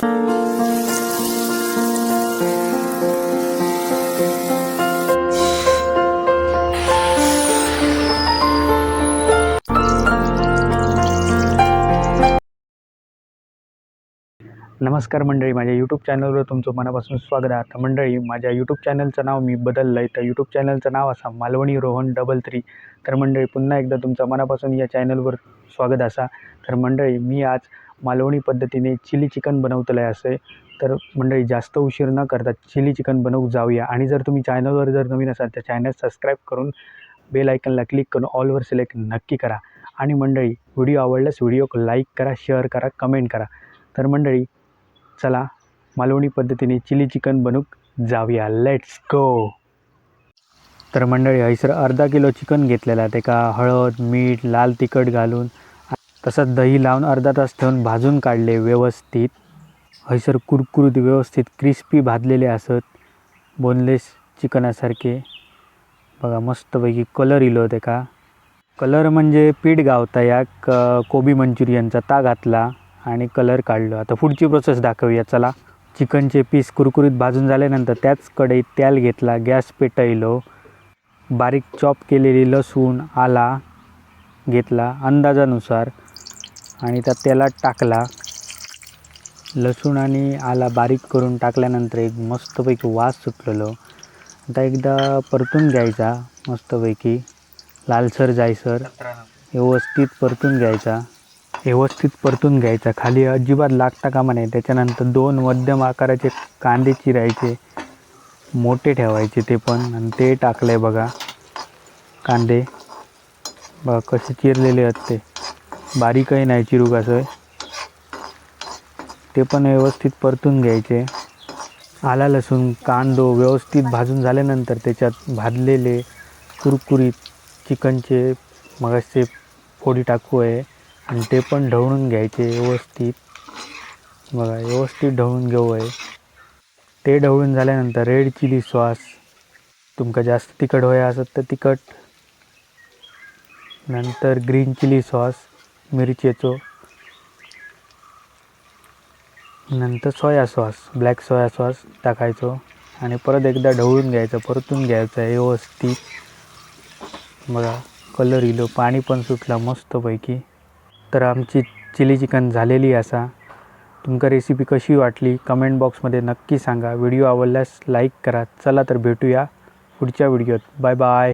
नमस्कार मंडळी माझ्या यूट्यूब चॅनलवर तुमचं मनापासून स्वागत आहे. आता मंडळी माझ्या यूट्यूब चॅनलचं नाव मी बदललं आहे तर यूट्यूब चॅनलचं नाव असा मालवणी रोहन डबल थ्री तर मंडळी पुन्हा एकदा तुमचं मनापासून या चॅनलवर स्वागत असा. तर मंडळी मी आज मालवणी पद्धतीने चिली चिकन बनवतलं आहे. असे तर मंडळी जास्त उशीर न करता चिली चिकन बनवू जाऊया. आणि जर तुम्ही चॅनलवर जर नवीन असाल तर चॅनल सबस्क्राईब करून बेल आयकनला क्लिक करून ऑलवर सिलेक्ट नक्की करा. आणि मंडळी व्हिडिओ आवडल्यास व्हिडिओ लाईक करा शेअर करा कमेंट करा. तर मंडळी चला मालवणी पद्धतीने चिली चिकन बनवूक जाऊया. लेट्स गो तर मंडळी हैसर अर्धा किलो चिकन घेतलेला ते का हळद मीठ लाल तिखट घालून तसंच दही लावून अर्धा तास ठेवून भाजून काढले व्यवस्थित. हैसर कुरकुरीत व्यवस्थित क्रिस्पी भाजलेले असत. बोनलेस चिकनासारखे. बघा मस्तपैकी कलर इलो ते का? कलर म्हणजे पीठ गावता या क कोबी मंचुरियनचा ता घातला आणि कलर काढलो. आता पुढची प्रोसेस दाखवूया. चला चिकनचे पीस कुरकुरीत भाजून झाल्यानंतर त्याच कढईत तेल घेतला गॅस पेटवलो बारीक चॉप केलेली लसूण आला घेतला अंदाजानुसार. आणि त्या तेलात टाकला. लसूण आणि आला बारीक करून टाकल्यानंतर एक मस्तपैकी वास सुटलेलो. आता एकदा परतून घ्यायचा मस्तपैकी. लालसर जायसर व्यवस्थित परतून घ्यायचा. व्यवस्थित परतून घ्यायचा. खाली अजिबात लागता कामा नाही त्याच्यानंतर दोन मध्यम आकाराचे कांदे चिरायचे. मोठे ठेवायचे ते पण. आणि ते टाकले बघा. कांदे. बघा कसे चिरलेले आहेत ते. बारीकही नाही चिरूक असं. ते पण व्यवस्थित परतून घ्यायचे. आला लसूण कांदो व्यवस्थित भाजून झाल्यानंतर त्याच्यात भाजलेले कुरकुरीत चिकनचे मगाचे फोडी टाकू आहे आणि ते पण ढवळून घ्यायचे व्यवस्थित. बघा व्यवस्थित ढवळून घेऊ आहे. ते ढवळून झाल्यानंतर रेड चिली सॉस. तुमका जास्त तिखट होय असत तर तिखट. नंतर ग्रीन चिली सॉस. मिरचेचो नंतर soya sauce black soya sauce टाकायचो. आणि परत एकदा ढवळून घ्यायचं परतून घ्यायचं व्यवस्थित. बघा कलर इलो पाणी पण सुटला मस्तपैकी. तर आमची चिली चिकन झालेली असा तुमका रेसिपी कशी वाटली? कमेंट बॉक्समध्ये नक्की सांगा. व्हिडिओ आवडल्यास लाईक करा. चला तर भेटूया पुढच्या व्हिडिओत बाय बाय